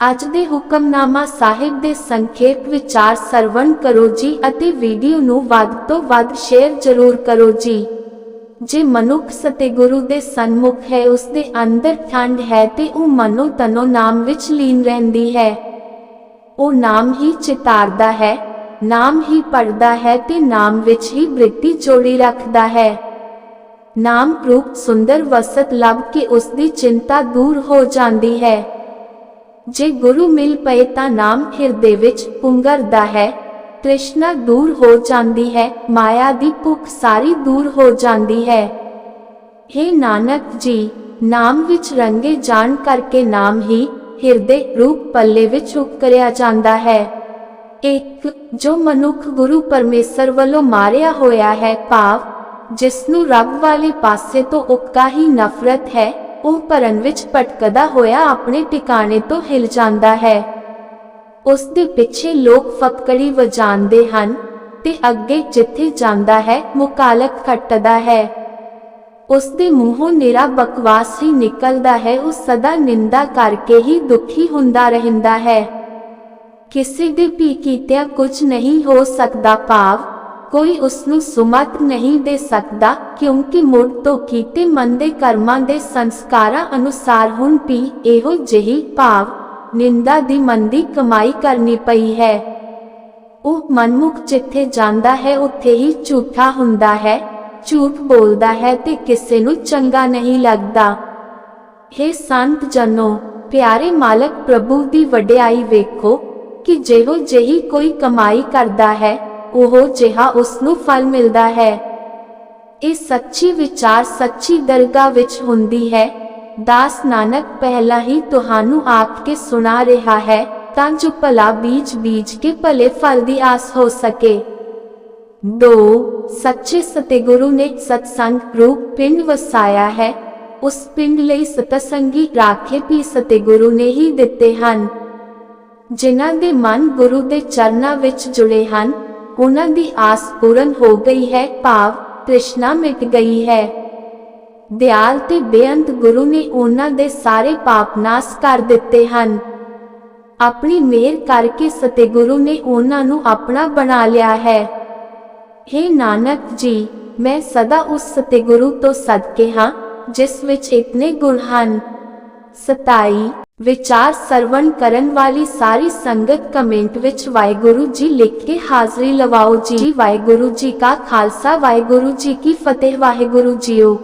ਅੱਜ ਦੇ ਹੁਕਮਨਾਮਾ ਸਾਹਿਬ ਦੇ ਸੰਖੇਪ ਵਿਚਾਰ ਸਰਵਣ ਕਰੋ ਜੀ ਅਤੇ ਵੀਡੀਓ ਨੂੰ ਵੱਧ ਤੋਂ ਵੱਧ ਸ਼ੇਅਰ ਜ਼ਰੂਰ ਕਰੋ ਜੀ। ਜੇ ਮਨੁੱਖ ਸਤਿਗੁਰੂ ਦੇ ਸਨਮੁਖ ਹੈ, ਉਸ ਦੇ ਅੰਦਰ ਠੰਡ ਹੈ ਤੇ ਉਹ ਮਨੋ ਤਨੋ ਨਾਮ ਵਿੱਚ ਲੀਨ ਰਹਿੰਦੀ ਹੈ। ਉਹ ਨਾਮ ਹੀ ਚਿਤਾਰਦਾ ਹੈ, ਨਾਮ ਹੀ ਪੜਦਾ ਹੈ ਤੇ ਨਾਮ ਵਿੱਚ ਹੀ ਬ੍ਰਿਤੀ ਜੋੜੀ ਰੱਖਦਾ ਹੈ। ਨਾਮ ਰੂਪ ਸੁੰਦਰ ਵਸਤ ਲੱਭ ਕੇ ਉਸ ਦੀ ਚਿੰਤਾ ਦੂਰ ਹੋ ਜਾਂਦੀ ਹੈ। ਜੇ ਗੁਰੂ ਮਿਲ ਪਏ ਤਾਂ ਨਾਮ ਹਿਰਦੇ ਵਿੱਚ ਪੁੰਗਰਦਾ ਹੈ। ਤ੍ਰਿਸ਼ਨਾ ਦੂਰ ਹੋ ਜਾਂਦੀ ਹੈ, ਮਾਇਆ ਦੀ ਭੁੱਖ ਸਾਰੀ ਦੂਰ ਹੋ ਜਾਂਦੀ ਹੈ। हे ਨਾਨਕ ਜੀ, ਨਾਮ ਵਿੱਚ ਰੰਗੇ ਜਾਣ ਕਰਕੇ ਨਾਮ ਹੀ ਹਿਰਦੇ ਰੂਪ ਪੱਲੇ ਵਿੱਚ ਉਕਰਿਆ ਜਾਂਦਾ ਹੈ। ਇੱਕ, ਜੋ ਮਨੁੱਖ ਗੁਰੂ ਪਰਮੇਸ਼ਰ ਵੱਲੋਂ ਮਾਰਿਆ ਹੋਇਆ ਹੈ, ਭਾਵ ਜਿਸ ਨੂੰ ਰੱਬ ਵਾਲੇ ਪਾਸੇ ਤੋਂ ਉੱਕਾ ਹੀ ਨਫ਼ਰਤ ਹੈ ਉਹ ਭਰਨ ਵਿੱਚ ਭਟਕਦਾ ਹੋਇਆ ਆਪਣੇ ਟਿਕਾਣੇ ਤੋਂ ਹਿਲ ਜਾਂਦਾ ਹੈ। ਉਸ ਦੇ ਪਿੱਛੇ ਲੋਕ ਫਪਕੜੀ ਵਜਾਉਂਦੇ ਹਨ ਤੇ ਅੱਗੇ ਜਿੱਥੇ ਜਾਂਦਾ ਹੈ, ਮੁਕਾਲਕ ਖੱਟਦਾ ਹੈ। ਉਸ ਦੇ ਮੂੰਹੋਂ ਨਿਰਾ ਬਕਵਾਸ ਹੀ ਨਿਕਲਦਾ ਹੈ, ਉਹ ਸਦਾ ਨਿੰਦਾ ਕਰਕੇ ਹੀ ਦੁਖੀ ਹੁੰਦਾ ਰਹਿੰਦਾ ਹੈ। ਕਿਸੇ ਦੇ ਵੀ ਕੀਤਿਆਂ ਕੁਝ ਨਹੀਂ ਹੋ ਸਕਦਾ ਭਾਵ ਕੋਈ ਉਸ ਨੂੰ ਸੁਮਤ ਨਹੀਂ ਦੇ ਸਕਦਾ, ਕਿਉਂਕਿ ਮੁੜ ਤੋਂ ਕੀਤੇ ਮੰਦੇ ਕਰਮਾਂ ਦੇ ਸੰਸਕਾਰਾਂ ਅਨੁਸਾਰ ਹੁਣ ਵੀ ਇਹੋ ਜਿਹੀ ਭਾਵ, ਨਿੰਦਾ ਦੀ ਮੰਦੀ ਕਮਾਈ ਕਰਨੀ ਪਈ ਹੈ। ਉਹ ਮਨਮੁਖ ਜਿੱਥੇ ਜਾਂਦਾ ਹੈ, ਉੱਥੇ ਹੀ ਝੂਠਾ ਹੁੰਦਾ ਹੈ, ਝੂਠ ਬੋਲਦਾ ਹੈ ਤੇ ਕਿਸੇ ਨੂੰ ਚੰਗਾ ਨਹੀਂ ਲੱਗਦਾ। हे ਸੰਤ ਜਨੋ, ਪਿਆਰੇ ਮਾਲਕ ਪ੍ਰਭੂ ਦੀ ਵਡਿਆਈ ਵੇਖੋ ਕਿ ਜਿਹੋ ਜਿਹੀ ਕੋਈ ਕਮਾਈ ਕਰਦਾ ਹੈ ਉਹ ਜਿਹਾ ਉਸ ਨੂੰ ਫਲ ਮਿਲਦਾ ਹੈ। ਇਹ ਸੱਚੀ ਵਿਚਾਰ ਸੱਚੀ ਦਰਗਾਹ ਵਿੱਚ ਹੁੰਦੀ ਹੈ। ਦਾਸ ਨਾਨਕ ਪਹਿਲਾਂ ਹੀ ਤੁਹਾਨੂੰ ਆਖ ਕੇ ਸੁਣਾ ਰਿਹਾ ਹੈ, ਤਾਂ ਜੋ ਭਲਾ ਬੀਜ ਬੀਜ ਕੇ ਭਲੇ ਫਲ ਦੀ ਆਸ ਹੋ ਸਕੇ। 2 ਸੱਚੇ ਸਤਿਗੁਰੂ ਨੇ ਸਤਸੰਗ ਰੂਪ ਪਿੰਡ ਵਸਾਇਆ ਹੈ। ਉਸ ਪਿੰਡ ਲਈ ਸਤਸੰਗੀ ਰਾਖੇ ਵੀ ਸਤਿਗੁਰੂ ਨੇ ਹੀ ਦਿੱਤੇ ਹਨ, ਜਿਨ੍ਹਾਂ ਦੇ ਮਨ ਗੁਰੂ ਦੇ ਚਰਨਾਂ ਵਿੱਚ ਜੁੜੇ ਹਨ। ਉਹਨਾਂ ਦੀ ਆਸ ਪੂਰਨ ਹੋ ਗਈ ਹੈ, ਭਾਵ ਤ੍ਰਿਸ਼ਨਾ ਮਿਟ ਗਈ ਹੈ। ਦਿਆਲ ਤੇ ਬੇਅੰਤ ਗੁਰੂ ਨੇ ਉਹਨਾਂ ਦੇ ਸਾਰੇ ਪਾਪ ਨਾਸ ਕਰ ਦਿੱਤੇ ਹਨ। ਆਪਣੀ ਮਿਹਰ ਕਰਕੇ ਸਤਿਗੁਰੂ ਨੇ ਉਹਨਾਂ ਨੂੰ ਆਪਣਾ ਬਣਾ ਲਿਆ ਹੈ। हे ਨਾਨਕ ਜੀ, ਮੈਂ ਸਦਾ ਉਸ ਸਤਿਗੁਰੂ ਤੋਂ ਸਦਕੇ ਹਾਂ, ਜਿਸ ਵਿੱਚ ਇਤਨੇ ਗੁਣ ਹਨ। 27 ਵਿਚਾਰ ਸਰਵਣ ਕਰਨ ਵਾਲੀ ਸਾਰੀ ਸੰਗਤ ਕਮੈਂਟ ਵਿੱਚ ਵਾਹਿਗੁਰੂ ਜੀ ਲਿਖ ਕੇ ਹਾਜ਼ਰੀ ਲਵਾਓ ਜੀ। ਵਾਹਿਗੁਰੂ ਜੀ ਕਾ ਖਾਲਸਾ, ਵਾਹਿਗੁਰੂ ਜੀ ਕੀ ਫਤਿਹ, ਵਾਹਿਗੁਰੂ ਜੀਓ।